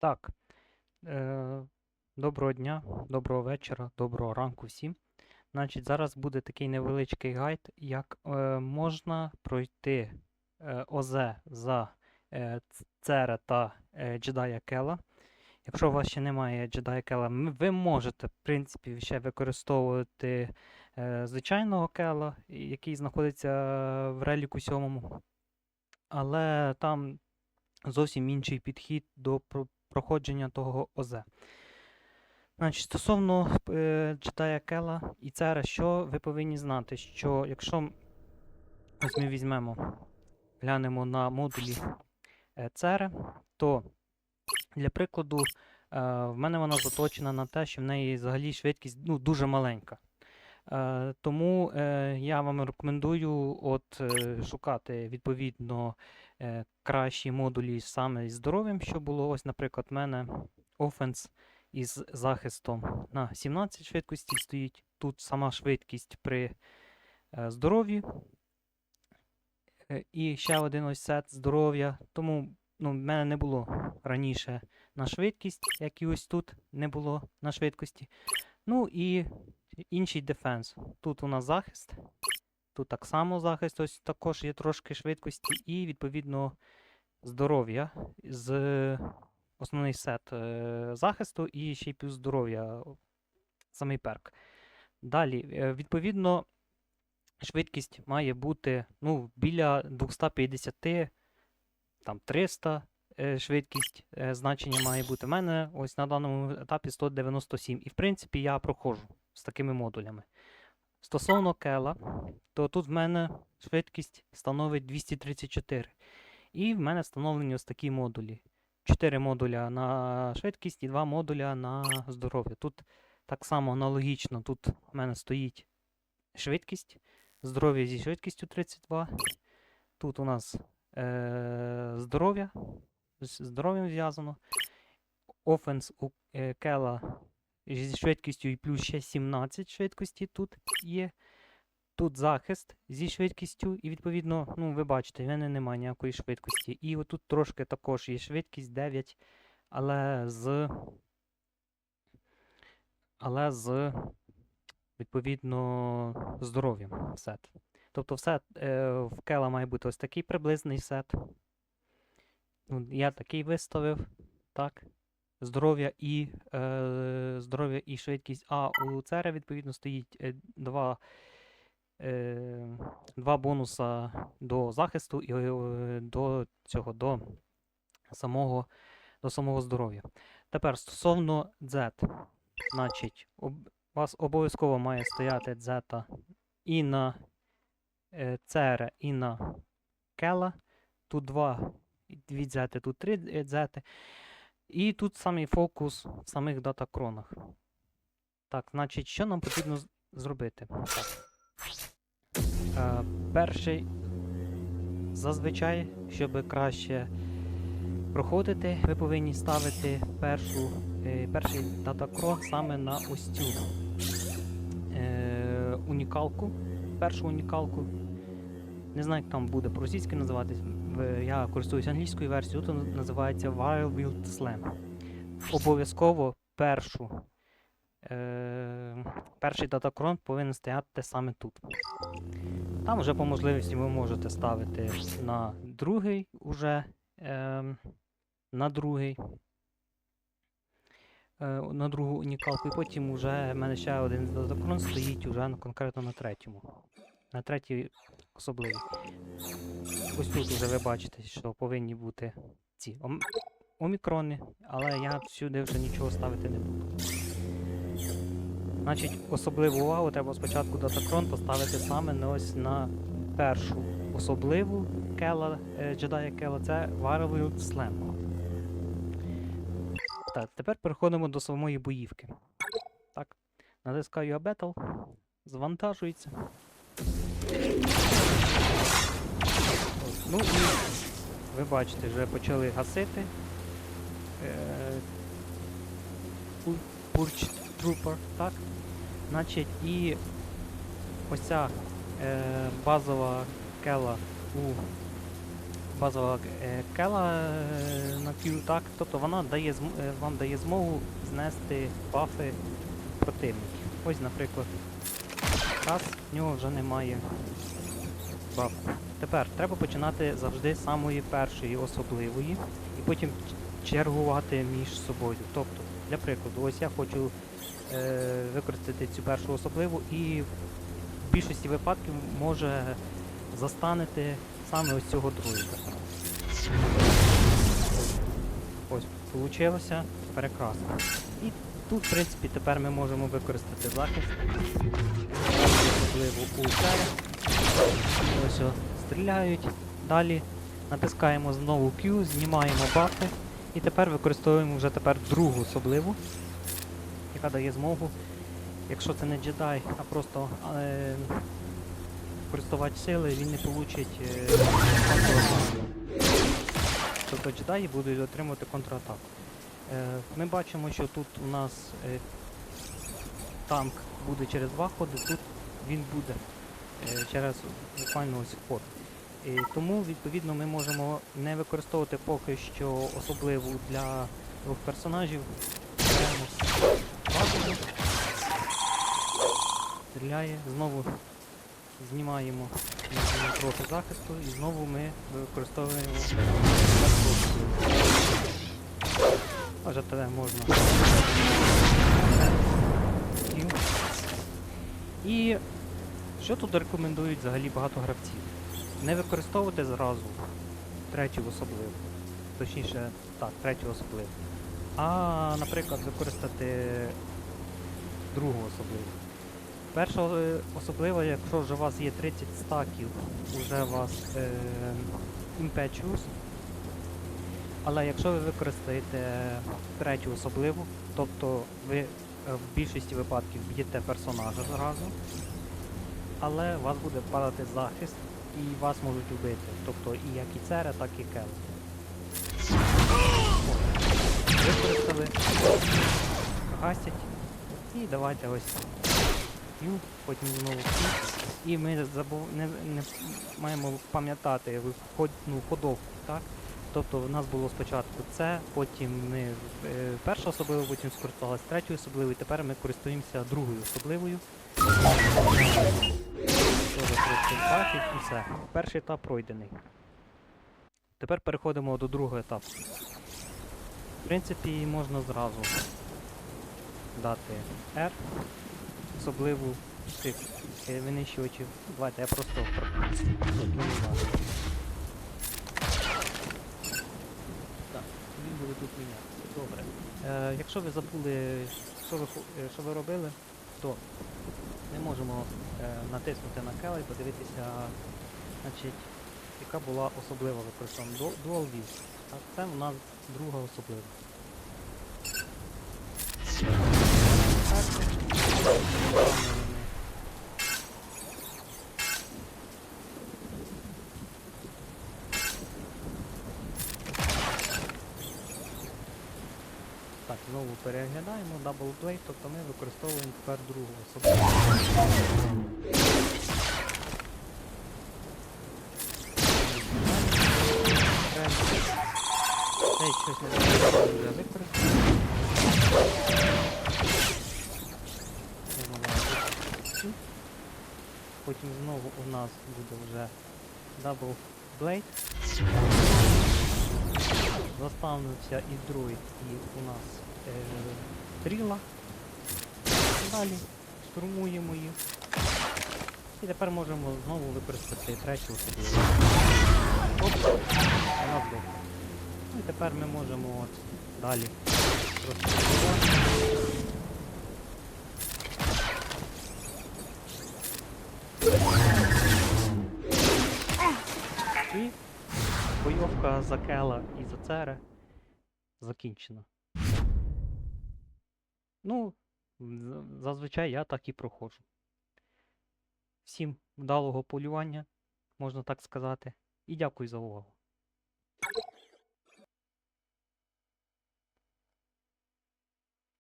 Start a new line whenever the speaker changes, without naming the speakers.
Так. Е, доброго дня, доброго вечора, доброго ранку всім. Значить, зараз буде такий невеличкий гайд, як е, можна пройти е, ОЗ за е, Цера та е, Джедая Кела. Якщо у вас ще немає Джедая Кела, ви можете, в принципі, ще використовувати е, звичайного Кела, який знаходиться в реліку 7. Але там зовсім інший підхід до проходження того ОЗ. Значить, стосовно е, Джедая Кела і Цера, що ви повинні знати, що якщо ось ми візьмемо, глянемо на модулі е, Цери, то для прикладу, е, в мене вона заточена на те, що в неї взагалі швидкість ну, дуже маленька. Е, тому е, я вам рекомендую от, е, шукати відповідно кращі модулі саме із здоров'ям, що було. Ось, наприклад, в мене Offense із захистом на 17 швидкості стоїть. Тут сама швидкість при здоров'ї. І ще один ось сет здоров'я. Тому ну, в мене не було раніше на швидкість, як і ось тут не було на швидкості. Ну і інший дефенс. Тут у нас захист. Тут так само захист, ось також є трошки швидкості, і відповідно здоров'я з основний сет е, захисту і ще й плюс здоров'я, самий перк. Далі, е, відповідно, швидкість має бути ну, біля 250, там 300 е, швидкість е, значення має бути. У мене ось на даному етапі 197. І в принципі я проходжу з такими модулями. Стосовно кела, то тут в мене швидкість становить 234. І в мене встановлені ось такі модулі. 4 модуля на швидкість і 2 модуля на здоров'я. Тут так само аналогічно, тут в мене стоїть швидкість, здоров'я зі швидкістю 32. Тут у нас е- здоров'я, з здоров'ям зв'язано. Офенс у е, Кела зі швидкістю і плюс ще 17 швидкості тут є. Тут захист зі швидкістю, і відповідно, ну, ви бачите, в мене немає ніякої швидкості. І отут трошки також є швидкість 9, але з. Але з відповідно здоров'ям сет. Тобто все е, в Кела має бути ось такий приблизний сет. Ну, я такий виставив. Так. Здоров'я і е, здоров'я і швидкість. А у Цера, відповідно, стоїть е, два, е, два бонуса до захисту і е, до цього, до самого, до самого здоров'я. Тепер стосовно Z. Значить, у вас обов'язково має стояти Z і на е, Цера, і на Кела. Тут два дві дзети, тут три е, дзети. І тут самий фокус в самих датакронах. Так, значить, що нам потрібно зробити? Так. Е, перший, зазвичай, щоб краще проходити, ви повинні ставити першу, е, перший датакрон саме на ось цю е, унікалку. Першу унікалку. Не знаю, як там буде по-російськи називатись. Я користуюсь англійською версією, тут називається Wild Wild Slam. Обов'язково першу, е, перший датакрон повинен стояти саме тут. Там вже по можливості ви можете ставити на другий уже, е, на другий. е, На другу унікалку, і потім вже в мене ще один датакрон стоїть уже конкретно на третьому. На третій особливий. Ось тут вже ви бачите, що повинні бути ці ом- омікрони, але я сюди вже нічого ставити не буду. Значить, особливу увагу треба спочатку датакрон поставити саме на ось на першу особливу кела, е, джедая кела, це Warwild Slam. Так, тепер переходимо до самої боївки. Так, натискаю Battle, завантажується. Ну і ви бачите, вже почали гасити. Е, пу- Purge Trooper, так? Значить, і ось ця е, базова кела у базова е, кела е, на Q, так? Тобто вона дає е, вам дає змогу знести бафи противників. Ось, наприклад, раз, в нього вже немає бафу. Тепер треба починати завжди з самої першої особливої і потім чергувати між собою. Тобто, для прикладу, ось я хочу е, використати цю першу особливу і в більшості випадків може застанете саме ось цього друїда. Ось, вийшло прекрасно. І тут, в принципі, тепер ми можемо використати захист. Особливо у царя. Ось стріляють. Далі натискаємо знову Q, знімаємо бафи. І тепер використовуємо вже тепер другу особливу, яка дає змогу, якщо це не джедай, а просто е, користувач сили, він не получить е, контратаку. Тобто джедаї будуть отримувати контратаку. Е, ми бачимо, що тут у нас е, танк буде через два ходи, тут він буде через буквально ось ход. І тому, відповідно, ми можемо не використовувати поки що особливу для двох персонажів. Беремо стріляє, знову знімаємо трохи захисту і знову ми використовуємо. Може тебе можна. І що тут рекомендують взагалі багато гравців? Не використовувати зразу третю особливу. Точніше, так, третю особливу. А, наприклад, використати другу особливу. Перша е, особлива, якщо вже у вас є 30 стаків, уже у вас е, Impetuous. Але якщо ви використаєте третю особливу, тобто ви е, в більшості випадків б'єте персонажа зразу, але у вас буде падати захист і вас можуть вбити. Тобто і як і цера, так і кел. Використали, гасять. І давайте ось Q, потім знову І ми забув... не, не маємо пам'ятати ну, ходовку, так? Тобто в нас було спочатку це, потім ми е, перша особлива, потім скористалась третьою особливою, тепер ми користуємося другою особливою. Тоже трошки і все. Перший етап пройдений. Тепер переходимо до другого етапу. В принципі, можна зразу дати R, особливу цих винищувачів. Давайте я просто про- Так, він буде тут мінятися. Добре. Е, якщо ви забули, що ви, е, що ви робили, то ми можемо е, натиснути на кела і подивитися, значить, яка була особлива використання Dual View. Так, це в нас друга особлива. Так, виконуємо. Так, знову переглядаємо Double тобто ми використовуємо тепер другу особливу. Цей щось не я використав. Потім знову у нас буде вже Double Blade. Заставився і другий, і у нас е, стріла. Далі штурмуємо їх. І тепер можемо знову використати третю особливу. Оп, вона здохла. Ну і тепер ми можемо от далі розпочати. І бойовка за Кела і за Цере закінчена. Ну, зазвичай я так і проходжу. Всім вдалого полювання, можна так сказати. І дякую за увагу.